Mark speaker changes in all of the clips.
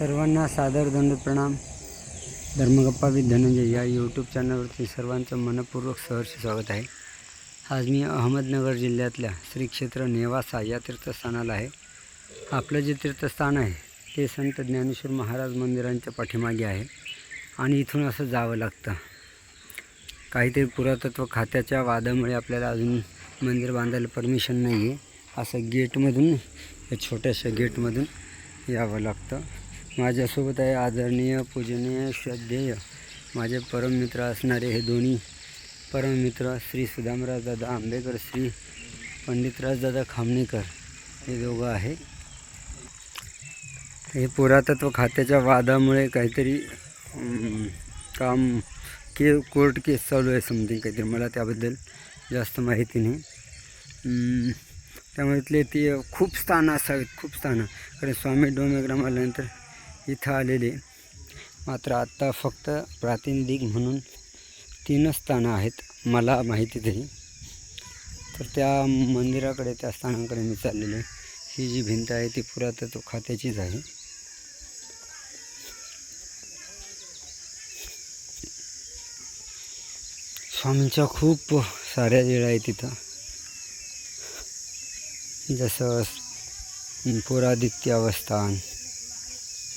Speaker 1: सर्वांना सादर दंड प्रणाम. धर्मगप्पा विथ धनंजय या यूट्यूब चॅनलवरती सर्वांचं मनपूर्वक सहर्ष स्वागत आहे. आज मी अहमदनगर जिल्ह्यातल्या श्री क्षेत्र नेवासा या तीर्थस्थानाला आहे. आपलं जे तीर्थस्थान आहे ते संत ज्ञानेश्वर महाराज मंदिरांच्या पाठीमागे आहे आणि इथून असं जावं लागतं. काहीतरी पुरातत्व खात्याच्या वादामुळे आपल्याला अजून मंदिर बांधायला परमिशन नाही आहे असं गेटमधून या छोट्याशा गेटमधून यावं लागतं. माझ्यासोबत आहे आदरणीय पूजनीय श्रद्धेय माझे परममित्र असणारे हे दोन्ही. परममित्र श्री सुदामराज दादा आंबेकर श्री पंडितराज दादा खामणेकर हे दोघं आहे. हे पुरातत्व खात्याच्या वादामुळे काहीतरी काम के कोर्ट केस चालू आहे समथिंग काहीतरी. मला त्याबद्दल जास्त माहिती नाही. त्यामुळे इथले ते खूप स्थानं असावीत खूप स्थानं. कारण स्वामी डोमेग्राम आल्यानंतर इथं आलेले. मात्र आत्ता फक्त प्रातिनिधिक म्हणून तीनच स्थानं आहेत मला माहिती तरी तर त्या मंदिराकडे त्या स्थानांकडे मी चाललेलो आहे. ही जी भिंत आहे ती पुरातत्व खात्याचीच आहे. स्वामींच्या खूप साऱ्या वेळा आहे तिथं. जसं पुरादित्य अवस्थान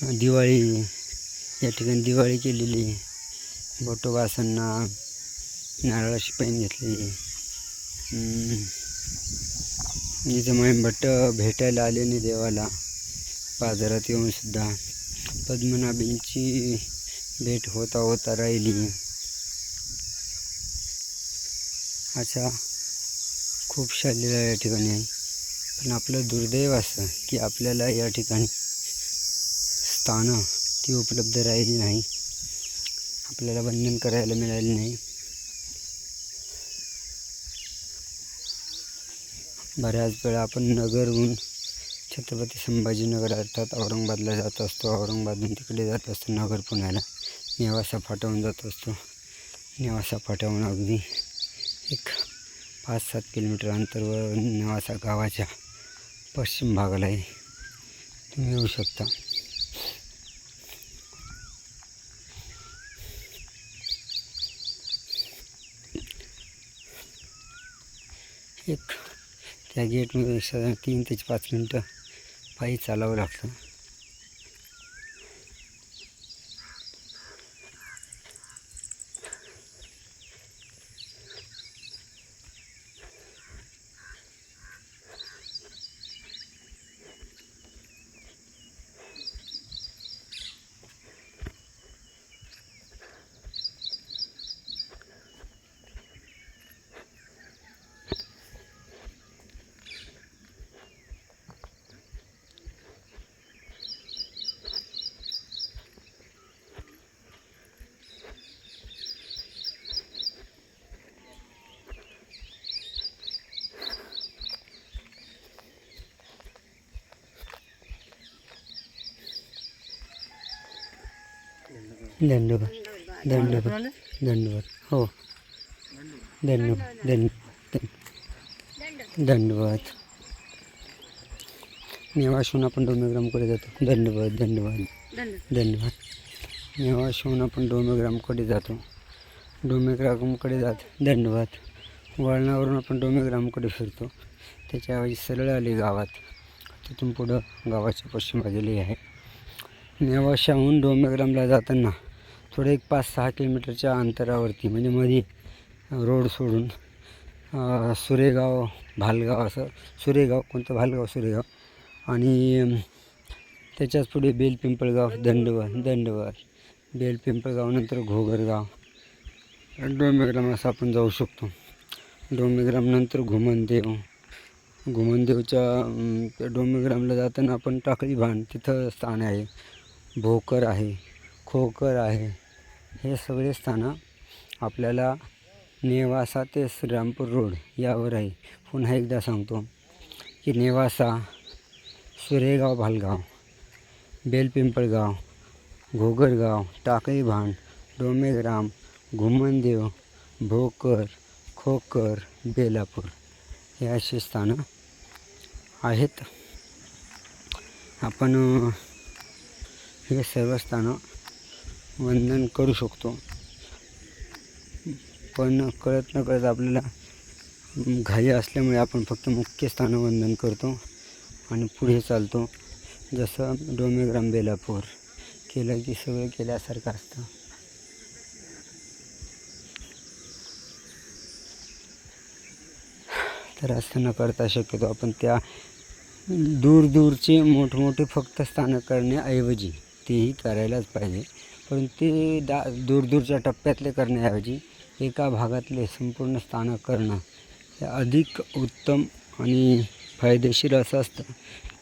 Speaker 1: दिवाळी या ठिकाणी दिवाळी केलेली. बोटोबासांना नारळाची पैन घेतली. हम्म. भट्ट भेटायला आले नाही देवाला. बाजारात येऊनसुद्धा पद्मनाभींची भेट होता होता राहिली. अशा खूप शालेला या ठिकाणी आहे. पण आपलं दुर्दैव असं की आपल्याला या ठिकाणी स्थानं ती उपलब्ध राहिली नाही. आपल्याला बंधन करायला मिळाले नाही. बऱ्याच वेळा आपण नगरहून छत्रपती संभाजीनगर अर्थात औरंगाबादला जात असतो. औरंगाबादहून तिकडे जात असतो. नगर पुण्याला. नेवासा फाटवून जात असतो. नेवासा फाट्याहून अगदी एक पाच सात किलोमीटर अंतरवर नेवासा गावाच्या पश्चिम भागाला आहे तुम्ही येऊ शकता. एक त्या गेटमध्ये साधारण तीन ते पाच मिनटं पायी चालावं लागतं. दंडोबा दंडोबा दंडोबा हो. दंडोबा दंड दंडवत नेवाशहून आपण डोमेग्रामकडे जातो. दंडवत दंडवत धन्यवाद. नेवाशहून आपण डोमेग्रामकडे जातो. डोमेग्रामकडे जात. दंडवत वळणावरून आपण डोमेग्रामकडे फिरतो. त्याच्याऐवजी सरळ आली गावात. तिथून पुढं गावाच्या पश्चिम बाजूला आहे. नेवाशाहून डोमेग्रामला जाताना थोडं एक पाच सहा किलोमीटरच्या अंतरावरती म्हणजे मध्ये रोड सोडून सुरेगाव भालगाव असं सुरेगाव कोणतं भालगाव सुरेगाव. आणि त्याच्याच पुढे बेलपिंपळगाव दंडवर दंडवर बेलपिंपळगाव नंतर घोगरगाव. डोमेग्राम असं आपण जाऊ शकतो. डोमेग्राम नंतर घुमनदेव. घुमनदेवच्या डोंबेग्रामला डोमेग्रामला जाताना आपण टाकळी भान तिथं स्थान आहे. भोकर आहे. खोकर आहे. हे सगळे स्थानं आपल्याला नेवासा ते श्रीरामपूर रोड यावर आहे. पुन्हा एकदा सांगतो की नेवासा सुरेगाव भालगाव बेलपिंपळगाव घोगरगाव टाकळी भान डोमेग्राम घुमनदेव भोकर खोकर बेलापूर हे अशी स्थानं आहेत. आपण हे सर्व स्थानं वंदन करू शकतो. पण कळत न कळत आपल्याला घाई असल्यामुळे आपण फक्त मुख्य स्थान वंदन करतो आणि पुढे चालतो. जसं डोमेग्राम बेलापूर केलं की सगळं केल्यासारखं असतं. तर असं न करता शक्यतो आपण त्या दूर दूरचे मोठमोठे फक्त स्थानं करण्याऐवजी तेही करायलाच पाहिजे. पण ते दा दूरदूरच्या टप्प्यातले करण्याऐवजी एका भागातले संपूर्ण स्थानं करणं हे अधिक उत्तम आणि फायदेशीर असं असतं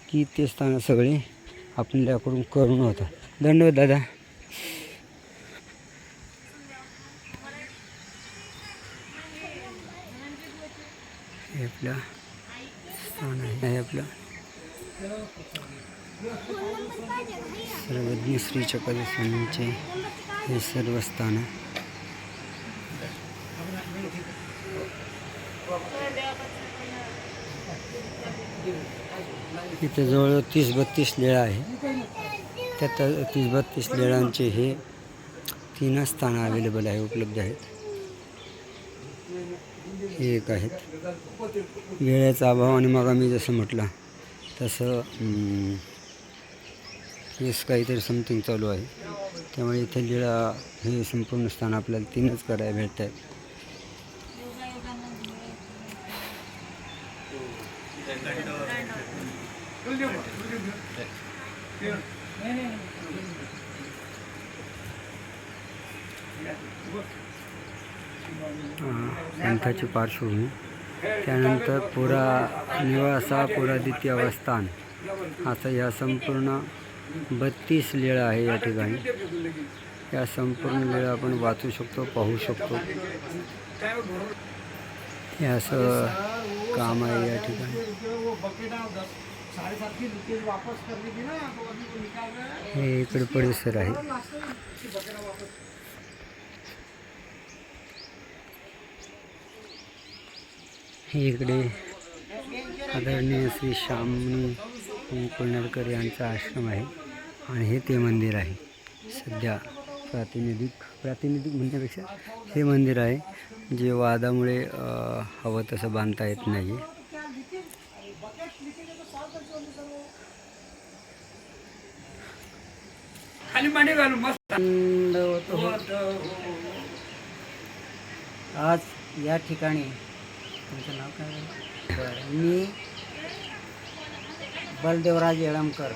Speaker 1: की ते स्थानं सगळे आपल्याकडून करून होतात. धन्यवाद दादा. हे आपलं स्थान आहे आपलं. सर्वज्ञ श्री चक्रवर्ती स्वामींचे हे सर्व स्थान. इथे जवळ तीस बत्तीस लेळा आहे त्यात तीस बत्तीस लेळांचे हे तीनच स्थानं अवेलेबल आहे उपलब्ध आहेत. हे एक आहेत. वेळेचा अभाव आणि मग मी जसं म्हटलं तसं हेच काहीतरी समथिंग चालू आहे. त्यामुळे इथे लीळा हे संपूर्ण स्थान आपल्याला तीनच करायला भेटत आहे पंथाची पार्श्वभूमी. त्यानंतर पुरा निवासा पुरादित्य अवस्थान असं या संपूर्ण बत्तीस लीळा आहे या ठिकाणी. या संपूर्ण लीळा आपण वाचू शकतो पाहू शकतो. हे असं काम आहे या ठिकाणी. हे इकडे परिसर आहे. हे इकडे आदरणीय श्री श्यामनी कुळनरकर यांचा आश्रम आहे. आणि हे ते मंदिर आहे. सध्या प्रातिनिधिक प्रातिनिधिक म्हणण्यापेक्षा हे मंदिर आहे जे वादामुळे हवं तसं बांधता येत नाही
Speaker 2: आज या ठिकाणी तुमचं नाव काय? मी बलदेवराज येळमकर.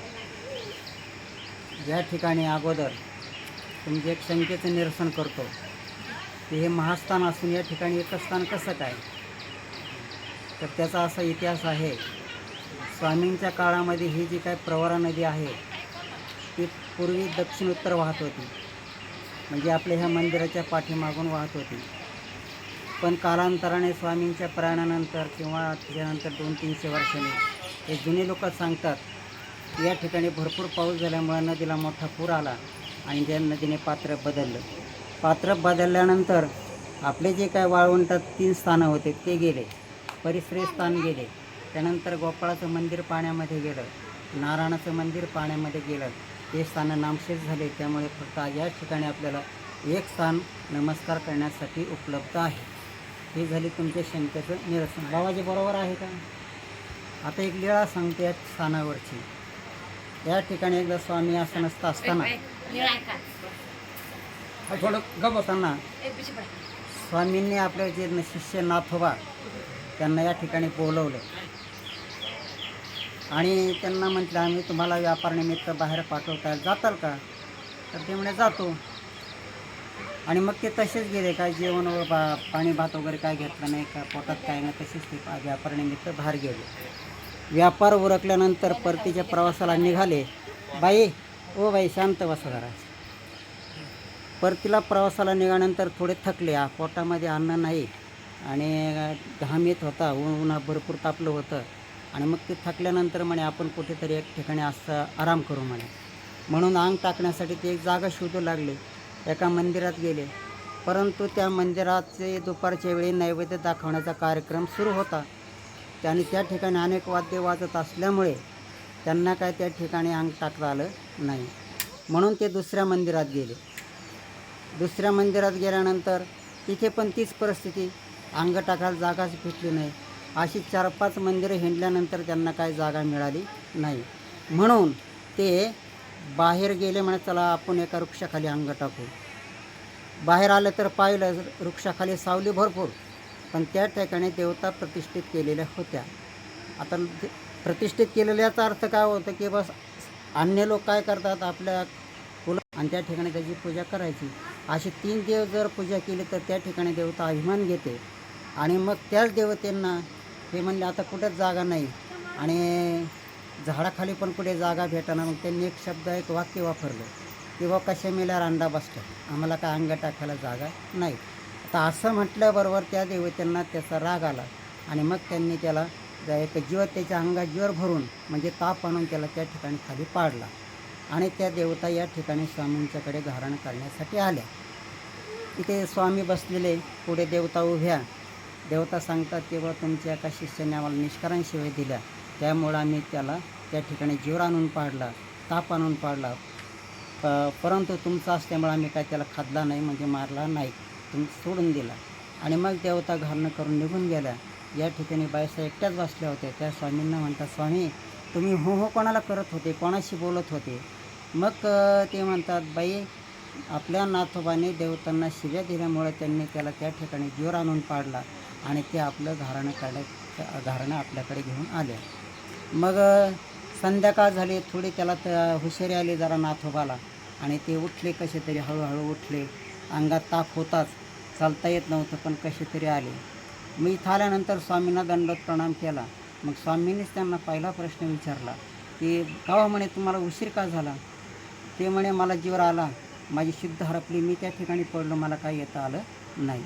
Speaker 2: या ठिकाणी अगोदर तुमचे एक शंकेचं निरसन करतो की हे महास्थान असून या ठिकाणी एकच स्थान कसं काय? तर त्याचा असा इतिहास आहे स्वामींच्या काळामध्ये ही जी काय प्रवरा नदी आहे ती पूर्वी दक्षिण उत्तर वाहत होती. म्हणजे आपल्या ह्या मंदिराच्या पाठीमागून वाहत होती. पण कालांतराने स्वामींच्या प्रयाणानंतर किंवा त्याच्यानंतर दोन तीनशे वर्षांनी हे जुने लोक सांगतात या ठिकाणी भरपूर पाऊस झाल्यामुळे नदीला मोठा पूर आला आणि त्या नदीने पात्र बदललं. पात्र बदलल्यानंतर आपले जे काय वाळवंटात तीन स्थानं होते ते गेले. परिसरी स्थान गेले. त्यानंतर गोपाळाचं मंदिर पाण्यामध्ये गेलं. नारायणाचं मंदिर पाण्यामध्ये गेलं. ते स्थानं नामशेष झाले. त्यामुळे फक्त या ठिकाणी आपल्याला एक स्थान नमस्कार करण्यासाठी उपलब्ध आहे. हे झाली तुमच्या शंकेचं निरसन. बाबाजी बरोबर आहे का? आता एक लीळा सांगते या स्थानावरची. या ठिकाणी एकदा स्वामी आसनस्थ असताना थोडं गप असताना स्वामींनी आपले जे शिष्य नाथोबा त्यांना या ठिकाणी बोलवलं. आणि त्यांना म्हटलं आम्ही तुम्हाला व्यापारनिमित्त बाहेर पाठवता जाताल का? तर ते म्हणे जातो. आणि मग ते तसेच गेले. काय जेवण बा पाणी भात वगैरे काय घेतलं नाही का? पोटात काय नाही तसेच ते व्यापारानिमित्त बाहेर गेले. व्यापार उरकल्यानंतर परतीच्या प्रवासाला निघाले. बाई ओ बाई शांत बसा जरा. परतीला प्रवासाला निघाल्यानंतर थोडे थकले. पोटामध्ये अन्न नाही आणि घाम येत होता. ऊन उन्हा भरपूर तापलं होतं. आणि मग ते थकल्यानंतर म्हणे आपण कुठेतरी एक ठिकाणी असं आराम करू म्हणे. म्हणून अंग टाकण्यासाठी ते एक जागा शोधू लागले. एका मंदिरात गेले. परंतु त्या मंदिराचे दुपारच्या वेळी नैवेद्य दाखवण्याचा कार्यक्रम सुरू होता. आणि त्या ठिकाणी अनेक वाद्य वाजत असल्यामुळे त्यांना काय त्या ठिकाणी अंग टाकता आलं नाही. म्हणून ते दुसऱ्या मंदिरात गेले. दुसऱ्या मंदिरात गेल्यानंतर तिथे पण तीच परिस्थिती. अंग टाकायला जागाच भेटली नाही. अशी चार पाच मंदिरं हिंडल्यानंतर त्यांना काही जागा मिळाली नाही. म्हणून ते बाहेर गेले म्हणे चला आपण एका वृक्षाखाली अंग टाकू. बाहेर आलं तर पाहिलं वृक्षाखाली सावली भरपूर. पण त्या ठिकाणी देवता प्रतिष्ठित केलेल्या होत्या. आता ते- प्रतिष्ठित केलेल्याचा अर्थ काय होतं की बस अन्य लोक काय करतात आपल्या फुलं आणि त्या ठिकाणी त्याची पूजा करायची. अशी तीन देव जर पूजा केली तर त्या ठिकाणी देवता अभिमान घेते. आणि मग त्याच देवतेंना हे म्हणले आता कुठेच जागा नाही. आणि झाडाखाली पण कुठे जागा भेटाना मग त्यांनी एक शब्द एक वाक्य वापरलं. की बा कशा मेल्यावर रांडा बसतो? आम्हाला काय अंग टाकायला जागा नाही. आता असं म्हटल्याबरोबर त्या देवतांना त्याचा राग आला. आणि मग त्यांनी त्याला एक जीव त्याच्या अंगात जीवर भरून म्हणजे ताप आणून त्याला त्या ठिकाणी खाली पाडला. आणि त्या देवता या ठिकाणी स्वामींच्याकडे धारण करण्यासाठी आल्या. इथे स्वामी बसलेले पुढे देवता उभ्या. देवता सांगतात की तुमच्या एका शिष्याने आम्हाला निष्कारण शिवाय दिल्या. त्यामुळं आम्ही त्याला त्या ठिकाणी जीवर आणून पाडला ताप आणून पाडला. परंतु तुमचा असल्यामुळे आम्ही काय त्याला खाल्ला नाही म्हणजे मारला नाही. तुम सोडून दिला. आणि मग देवता घालणं करून निघून गेल्या. या ठिकाणी बायसा एकट्याच बसल्या होत्या. त्या स्वामींना म्हणतात स्वामी तुम्ही हो हो कोणाला करत होते? कोणाशी बोलत होते? मग ते म्हणतात बाई आपल्या नाथोबाने देवतांना शिव्या दिल्यामुळे त्यांनी त्याला त्या ठिकाणी जीवर आणून पाडला आणि ते आपलं घराणं काढ्या घराणं आपल्याकडे घेऊन आले. मग संध्याकाळ झाली. थोडी त्याला त हुशारी आली जरा नाथोबाला आणि ते उठले कसे तरी हळूहळू उठले. अंगात ताप होताच चालता येत नव्हतं पण कसे तरी आले. मी इथं आल्यानंतर स्वामींना दंडोत प्रणाम केला. मग स्वामींनीच त्यांना पहिला प्रश्न विचारला की गावा म्हणे तुम्हाला उशीर का झाला? ते म्हणे मला जीवर आला. माझी शुद्ध हरपली. मी त्या ठिकाणी पडलो. मला काही येता आलं नाही.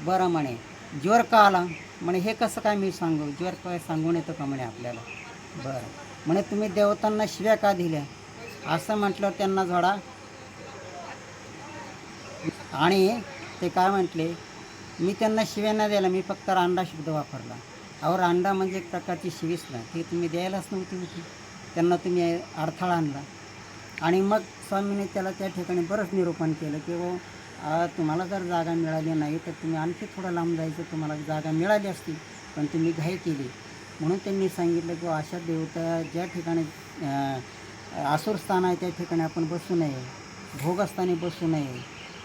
Speaker 2: बरं म्हणे ज्वर का आला? म्हणे हे कसं काय मी सांगू? ज्वर काय सांगून येतं का म्हणे आपल्याला? बरं. म्हणे तुम्ही देवतांना शिव्या का दिल्या? असं म्हटलं त्यांना झोडा आणि ते काय म्हटले मी त्यांना शिव्या नाही द्यायला मी फक्त रांडा शब्द वापरला. अहो रांडा म्हणजे एक प्रकारची शिवीच ना ती तुम्ही द्यायलाच नव्हती होती. त्यांना तुम्ही अडथळा आणला. आणि मग स्वामीने त्याला त्या ठिकाणी बरंच निरूपण केलं की हो तुम्हाला जर जागा मिळाली नाही तर तुम्ही आणखी थोडं लांब जायचं तुम्हाला जागा मिळाली असती पण तुम्ही घाई केली. म्हणून त्यांनी सांगितलं की हो, अशा देवता ज्या ठिकाणी अ, आसूरस्थान आहे त्या ठिकाणी आपण बसू नये. भोगस्थानी बसू नये.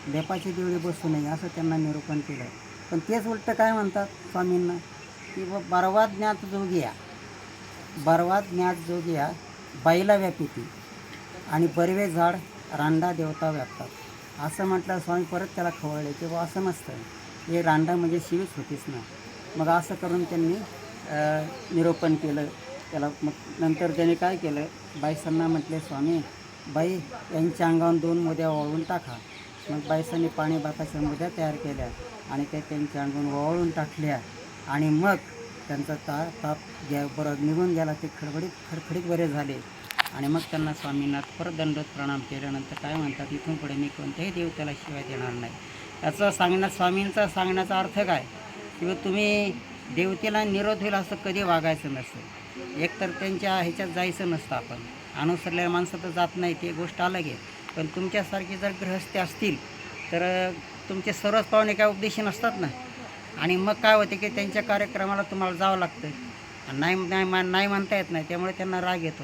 Speaker 2: देपाचे देवळे बसू नये असं त्यांना निरूपण केलं पण तेच उलटं काय म्हणतात स्वामींना? की ब बरवा ज्ञात जोगिया बरवा ज्ञात जोगिया बाईला व्यापिती. आणि बरवे झाड रांडा देवता व्यापतात. असं म्हटलं स्वामी परत त्याला खवळले की बुवा असं नसतं. हे रांडा म्हणजे शिवीच होतीच ना. मग असं करून त्यांनी निरोपण निरूपण केलं. त्याला मग नंतर त्याने काय केलं? बाईसांना म्हटले स्वामी बाई यांच्या अंगावर दोन मोद्या वाळून टाका. मग बायसांनी पाणी भाताच्या मुद्या तयार केल्या आणि ते त्यांच्या अंगून वळून टाकल्या. आणि मग त्यांचा ता ताप गे बरं निघून गेला ते खडबडीत खडखडीत बरे झाले. आणि मग त्यांना स्वामींना परत दंडोत प्रणाम केल्यानंतर काय म्हणतात इथून पुढे मी कोणत्याही देवतेला शिवाय देणार नाही. याचं सांगण्यात स्वामींचा सांगण्याचा अर्थ काय? किंवा तुम्ही देवतेला निरोध होईल असं कधी वागायचं नसतं एकतर त्यांच्या ह्याच्यात जायचं नसतं आपण. अनुसरलेल्या माणसं तर जात नाही ते गोष्ट अलग आहे. पण तुमच्यासारखे जर गृहस्थ असतील तर तुमचे सर्वच पाहुणे काय उपदेशी नसतात ना? आणि मग काय होते की त्यांच्या कार्यक्रमाला तुम्हाला जावं लागतं. नाही नाही मान नाही म्हणता येत नाही त्यामुळे त्यांना राग येतो.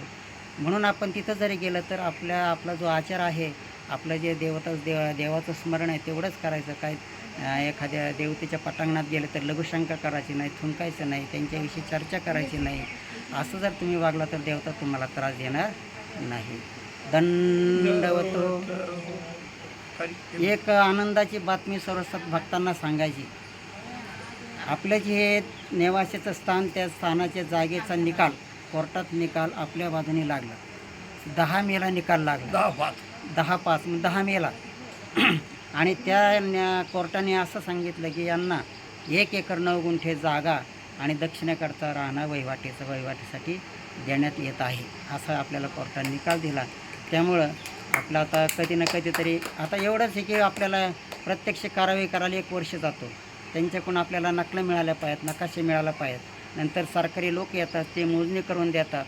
Speaker 2: म्हणून आपण तिथं जरी गेलं तर आपल्या आपला जो आचार आहे आपलं जे देवता देव देवाचं स्मरण आहे तेवढंच करायचं. काय एखाद्या देवतेच्या पटांगणात गेलं तर लघुशंका करायची नाही थुंकायचं नाही त्यांच्याविषयी चर्चा करायची नाही. असं जर तुम्ही वागला तर देवता तुम्हाला त्रास देणार नाही. दंडवतो. एक आनंदाची बातमी सर्वसात भक्तांना सांगायची. आपलं जे हे नेवासेचं स्थान त्या स्थानाच्या जागेचा निकाल कोर्टात निकाल आपल्या बाजूने लागला. दहा मेला निकाल लागला.
Speaker 3: दहा पाच.
Speaker 2: दहा पाच दहा मेला. आणि त्या न्या- कोर्टाने असं सांगितलं की यांना एक एकर नऊ गुंठे जागा आणि दक्षिणेकडचा राहणं वहिवाटीचं वहिवाटीसाठी देण्यात येत आहे. असं आपल्याला कोर्टाने निकाल दिला. त्यामुळं आपलं आता कधी ना कधीतरी आता एवढंच आहे की आपल्याला प्रत्यक्ष कारवाई करायला एक वर्ष जातो. त्यांच्याकडून आपल्याला नकलं मिळाल्या पाहिजेत नकाशे मिळायला पाहिजेत. नंतर सरकारी लोक येतात ते मोजणी करून देतात.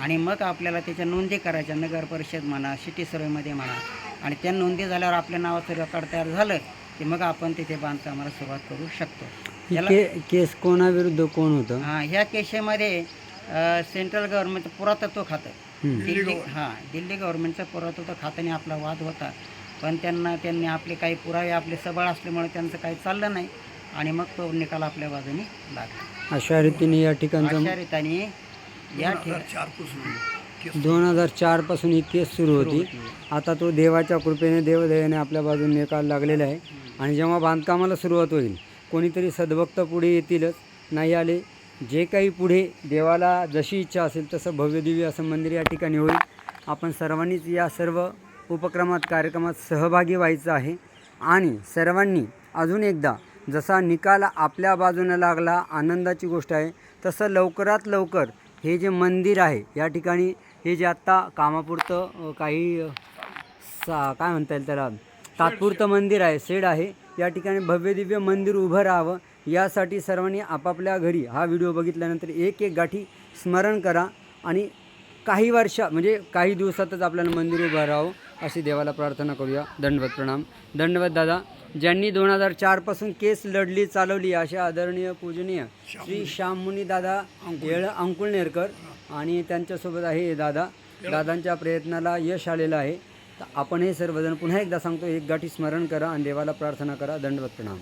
Speaker 2: आणि मग आपल्याला त्याच्या नोंदी करायच्या नगर परिषद म्हणा सिटी सर्वेमध्ये म्हणा. आणि त्या नोंदी झाल्यावर आपल्या नावाचं रेकॉर्ड तयार झालं की मग आपण तिथे बांधकामाला सुरुवात करू शकतो. याला
Speaker 1: के केस कोणाविरुद्ध कोण होतं?
Speaker 2: हां ह्या केसेमध्ये सेंट्रल गव्हर्नमेंट पुरातत्व खातं. दिल्ली हां दिल्ली गव्हर्नमेंटचं पुरातत्व खात्याने आपला वाद होता. पण त्यांना त्यांनी आपले काही पुरावे आपले सबळ असल्यामुळे त्यांचं काही चाललं नाही. आणि मग तो निकाल आपल्या बाजूने लागला.
Speaker 1: अशा रीतीने या ठिकाणचं
Speaker 2: अशा रीतीने या ठिकाणी
Speaker 1: दोन हजार चारपासून ही केस सुरू होती. आता तो देवाच्या कृपेने देवदयाने आपल्या बाजूने निकाल लागलेला आहे. आणि जेव्हा बांधकामाला सुरुवात होईल कोणीतरी सद्भक्त पुढे येतीलच नाही आले जे काही पुढे देवाला जशी इच्छा असेल तसं भव्यदिव्य असं मंदिर या ठिकाणी होईल. आपण सर्वांनीच या सर्व उपक्रमात कार्यक्रमात सहभागी व्हायचं आहे. आणि सर्वांनी अजून एकदा जसा निकाल आपल्या बाजूने लागला आनंदाची गोष्ट आहे तसं लवकरात लवकर हे जे मंदिर आहे या ठिकाणी हे जे आत्ता कामापुरतं काही सा काय म्हणता येईल त्याला? तात्पुरतं मंदिर आहे सेड आहे. या ठिकाणी भव्यदिव्य मंदिर उभं राहावं. यासाठी सर्वांनी आपापल्या घरी हा व्हिडिओ बघितल्यानंतर एक एक गाठी स्मरण करा आणि काही वर्षा म्हणजे काही दिवसातच आपल्याला मंदिर उभं राहावं अशी देवाला प्रार्थना करूया. दंडवत प्रणाम. दंडवत दादा ज्यांनी दोन हजार चारपासून केस लढली चालवली अशा आदरणीय पूजनीय श्री श्याममुनी दादा येळ अंकुळनेरकर आणि त्यांच्यासोबत आहे हे दादा. दादांच्या प्रयत्नाला यश आलेलं आहे. तर आपण हे सर्वजण पुन्हा एकदा सांगतो एक गाठी स्मरण करा आणि देवाला प्रार्थना करा. दंडवत प्रणाम.